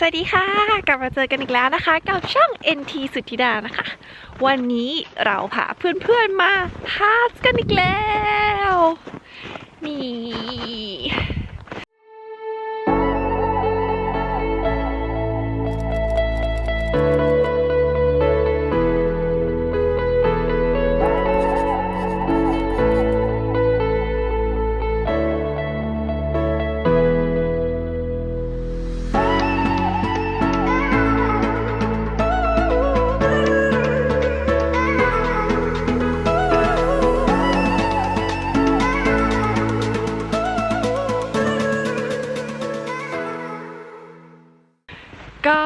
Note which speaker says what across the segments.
Speaker 1: สวัสดีค่ะ กลับมาเจอกันอีกแล้วนะคะ กับช่อง NT สุทธิดานะคะ วันนี้เราพาเพื่อนๆมาพาสกันอีกแล้ว นี่ ก็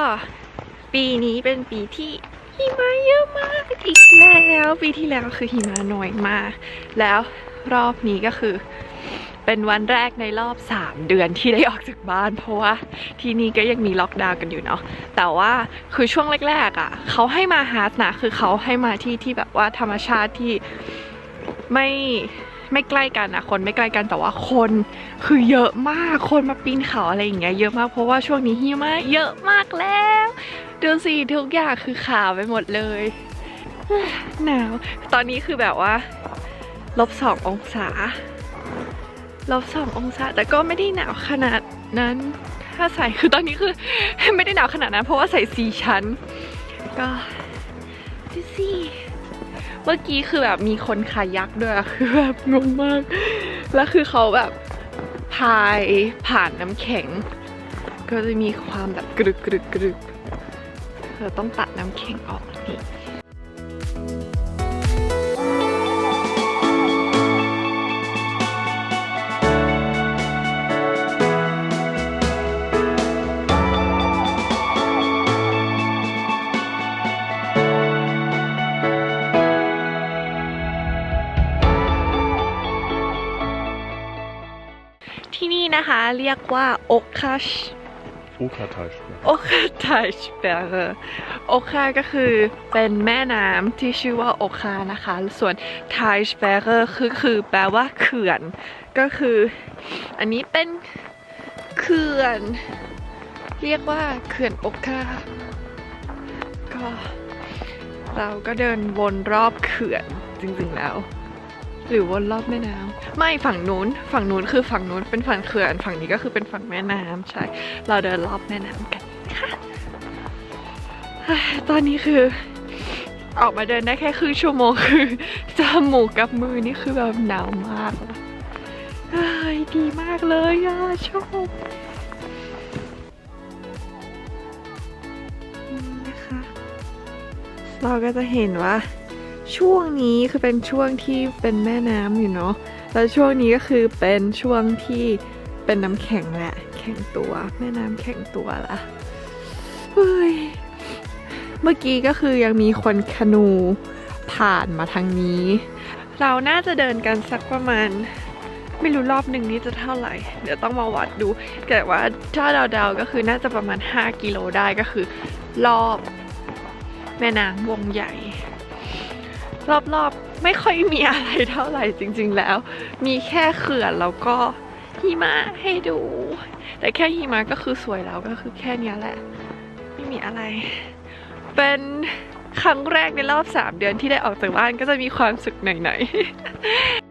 Speaker 1: ปีนี้เป็นปีที่หิมะเยอะมากอีกแล้วปีที่แล้วคือหิมะน้อยมากแล้วรอบนี้ก็คือ เป็นวันแรกในรอบ 3 เดือนที่ได้ออกจากบ้าน เพราะว่าที่นี่ก็ยังมีล็อกดาวน์กันอยู่เนาะแต่ว่าคือช่วงแรกๆอะ่ะเขาให้มาฮาร์ดนะคือเขาให้มาที่ที่แบบว่าธรรมชาติที่ไม่ ไม่ใกล้กันนะคนไม่ใกล้กันแต่ว่าคนคือเยอะมากคนมาปีนเขาอะไรอย่างเงี้ยเยอะมากเพราะว่าช่วงนี้หิมะเยอะมากแล้วดูสิทุกอย่างคือขาวไปหมดเลยหนาวตอนนี้คือแบบว่าลบสององศาลบสององศา แต่ก็ไม่ได้หนาวขนาดนั้น ถ้าใส่คือตอนนี้คือไม่ได้หนาวขนาดนั้น เพราะว่าใส่สีชั้น ก็ดูสิ เมื่อกี้คือแบบมีคนขายักด้วยอะคือแบบงงมาก แล้วคือเขาแบบพายผ่านน้ำแข็ง ก็จะมีความแบบกรึกกรึกกรึกเธอต้องตัดน้ำแข็งออกนี่ ที่นี่นะคะเรียกว่าโอคัช
Speaker 2: Okertalsperre.
Speaker 1: โอคาไทชเปรโอคาก็คือเป็นแม่น้ำที่ชื่อว่าโอคานะคะ ส่วนไทชเปรคือคือแปลว่าเขื่อน ก็คือ อันนี้เป็นเขื่อน เรียกว่าเขื่อนโอคาก็เราก็เดินวนรอบเขื่อนจริงๆแล้ว หรือวนรอบแม่น้ำไม่ฝั่งนู้น ฝั่งนู้นคือฝั่งนู้นเป็นฝั่งเขื่อนฝั่งนี้ก็คือเป็นฝั่งแม่น้ำใช่ เราเดินรอบแม่น้ำกันค่ะตอนนี้คือ ออกมาเดินได้แค่ครึ่งชั่วโมงคือจมูกกับมือนี่คือแบบหนาวมากเลยดีมากเลยอะชอบนะคะ เราก็จะเห็นว่า ช่วงนี้คือเป็นช่วงที่เป็นแม่น้ำอยู่เนาะแล้วช่วงนี้ก็คือเป็นช่วงที่เป็นน้ำแข็งแหละ แข็งตัว แม่น้ำแข็งตัวละเฮ้ยเมื่อกี้ก็คือยังมีคนคนูผ่านมาทางนี้ เราน่าจะเดินกันสักประมาณ ไม่รู้รอบหนึ่งนี้จะเท่าไหร่ เดี๋ยวต้องมาวัดดู แต่ว่าถ้าเดาๆก็คือน่าจะประมาณ 5 กิโลได้ก็คือ รอบ แม่น้ำวงใหญ่ รอบๆ ไม่ค่อยมีอะไรเท่าไหร่จริง ๆ แล้ว มีแค่เขื่อนแล้วก็หิมะให้ดู แต่แค่หิมะก็คือสวยแล้วก็คือแค่นี้แหละ ไม่มีอะไร เป็นครั้งแรกในรอบ 3 เดือนที่ได้ออกจากบ้านก็จะมีความสุขหน่อยๆ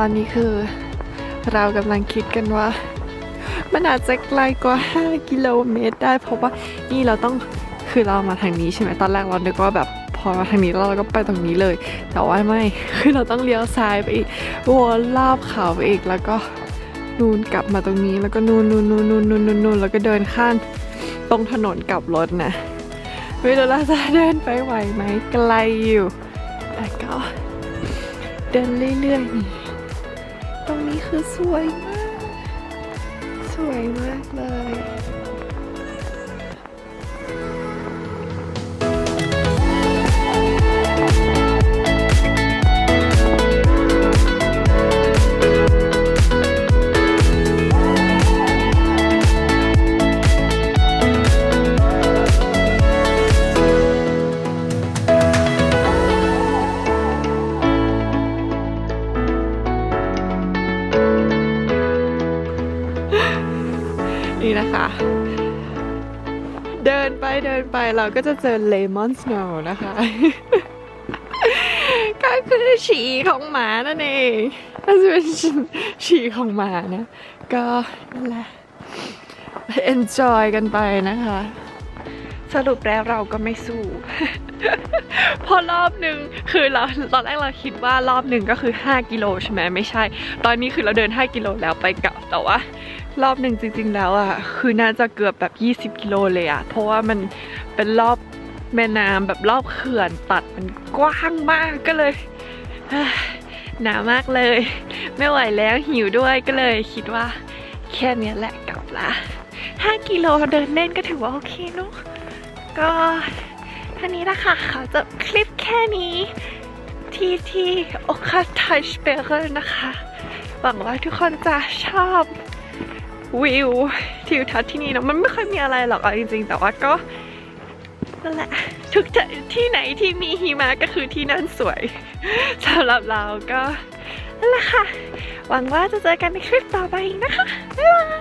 Speaker 1: อนนี้คือเรากำลังคิดกันว่า มันอาจจะไกลกว่า 5 กิโลเมตรได้ เพราะว่านี่เราต้องคือเรามาทางนี้ใช่ไหมตอนแรกเราคิดว่าแบบพอมาทางนี้แล้วเราก็ไปตรงนี้เลย แต่ว่าไม่คือเราต้องเลี้ยวซ้ายไปอีกวนรอบเขาไปอีกแล้วก็นูนกลับมาตรงนี้แล้วก็นูนนูนนูนนูนนูนนูนแล้วก็เดินข้ามตรงถนนกลับรถนะไม่รู้เราจะเดินไปไหวไหมไกลอยู่แต่ก็เดินเรื่อยๆนี่ คือสวยมาก สวยมากเลย นี่นะคะ เดินไปเดินไปเราก็จะเจอเลมอนสโนว์นะคะ ก็คือฉี่ของหมานั่นเองก็จะเป็นฉี่ของหมานะ ก็นั่นแหละ enjoy กันไปนะคะ สรุปแล้วเราก็ไม่สู้ พอรอบหนึ่งคือเราตอนแรกเราคิดว่ารอบหนึ่งก็คือ 5 กิโลใช่ไหมไม่ใช่ ตอนนี้คือเราเดิน 5 กิโลแล้วไปกลับแต่ว่ารอบหนึ่งจริง ๆ แล้วอะคือน่าจะเกือบแบบ 20 กิโลเลยอะเพราะว่ามันเป็นรอบแม่น้ำแบบรอบเขื่อนตัดมันกว้างมากก็เลยหนาวมากเลย ไม่ไหวแล้วหิวด้วยก็เลยคิดว่า แค่นี้แหละกลับละ5กิโลเดินเล่นก็ถือว่าโอเคเนอะก็ ท่านี้นะคะเขาจะคลิปแค่นี้ที่ที่โอคาไทชเปเรอร์นะคะ หวังว่าทุกคนจะชอบวิวทิวทัศน์ที่นี่เนะมันไม่ค่อยมีอะไรหรอกเอาจริงๆ แต่ว่าก็นั่นแหละทุกที่ไหนที่มีหิมะก็คือที่นั่นสวยสำหรับเราก็นั่นแหละค่ะ หวังว่าจะเจอกันในคลิปต่อไปนะคะ บ๊ายบาย